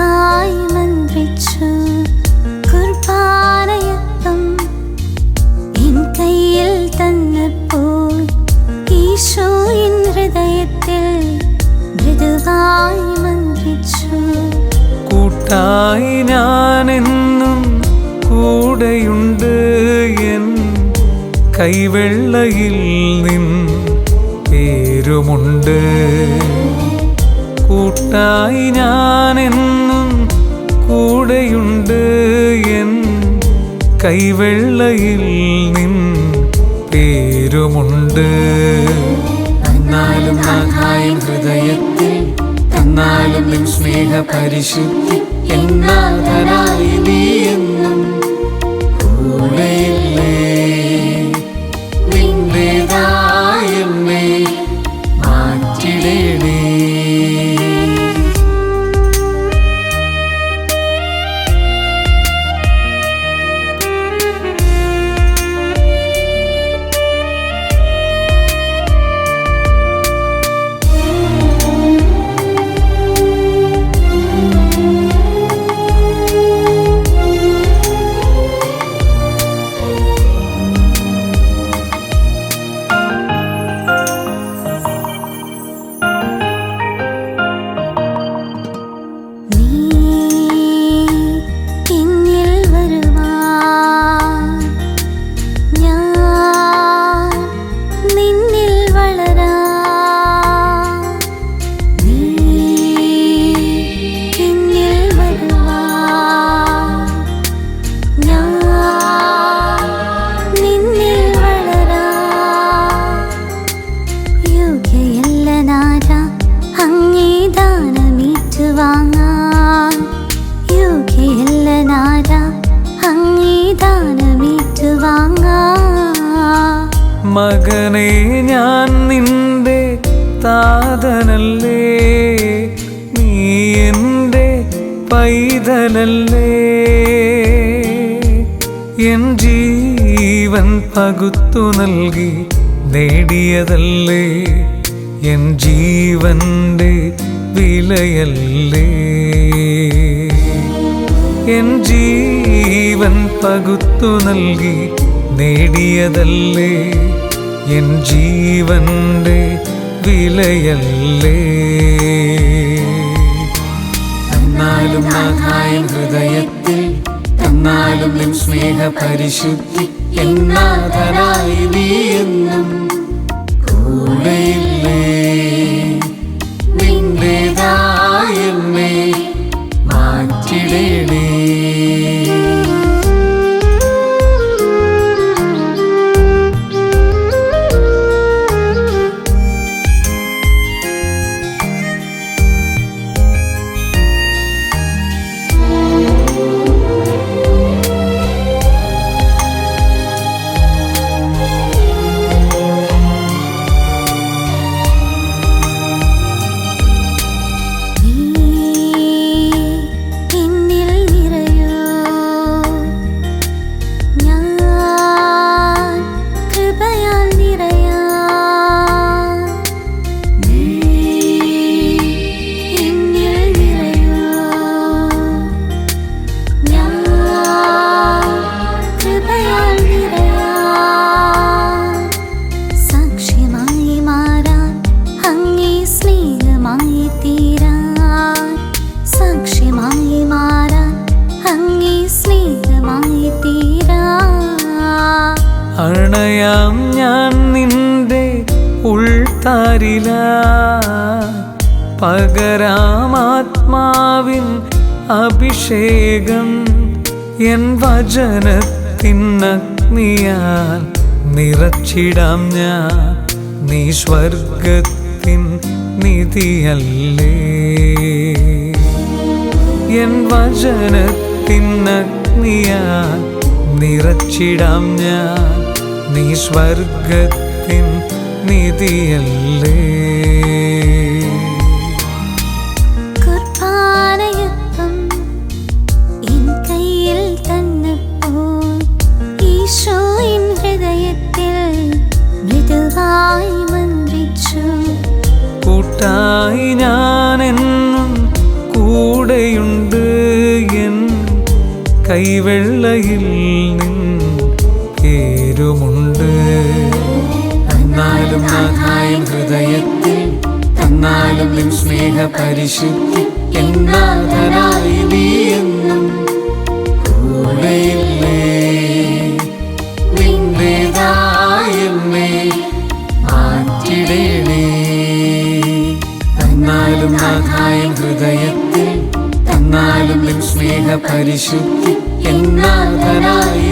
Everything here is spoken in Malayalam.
മനസ്സായി കൂട്ടായി ഞാനെന്നും കൂടെയുണ്ട് എൻ കൈവെള്ളയിൽ നിൻ പേരുമുണ്ട്. കൂട്ടായി ഞാനെന്നും കൂടെയുണ്ട് എൻ കൈവെള്ളയിൽ നിൻ പേരുമുണ്ട്. എന്നാലും നാഥായൻ ഹൃദയത്തിൽ എന്നാലും നിൻ സ്നേഹ പരിശുദ്ധി എന്നാഥനായി നീ മകനെ ഞാൻ നിന്റെ താതനല്ലേ? നീ എന്റെ പൈതലല്ലേ? എൻ ജീവൻ പകുത്തു നൽകി നേടിയതല്ലേ? എൻ ജീവന്റെ വിലയല്ലേ? എൻ ജീവൻ പകുത്തു നൽകി നേടിയതല്ലേ? എൻ ജീവന്റെ വിലയല്ലേ? എന്നാലും നാഥായൻ ഹൃദയത്തിൽ എന്നാലും നിൻ സ്നേഹ പരിശുദ്ധി എന്നാഥനായി നീ അണയാം ഞാൻ നിന്റെ ഉൾത്താരില. പകരാമാത്മാവിൻ അഭിഷേകം എൻ വചനത്തിനഗ്നിയാൽ നിറച്ചിടാം ഞാൻ. നീ സ്വർഗത്തിൻ നിധിയല്ലേ. എൻ വചനത്തിനഗ്നിയാൽ നിറച്ചിടാം ഞാൻ. നീ സ്വർഗത്തിൻ നിധിയല്ലേ? കൂട്ടായി ഞാനെന്നും കൂടെയുണ്ട് എൻ കൈവെള്ളയിൽ നാഥായും ഹൃദയത്തിൽ തന്നാലും നിൻ സ്നേഹ പരിശുദ്ധി എന്നാഥനായി നീ എന്നും ഹൃദയത്തിൽ തന്നാലും നിൻ സ്നേഹ പരിശുദ്ധി എന്നാഥനായി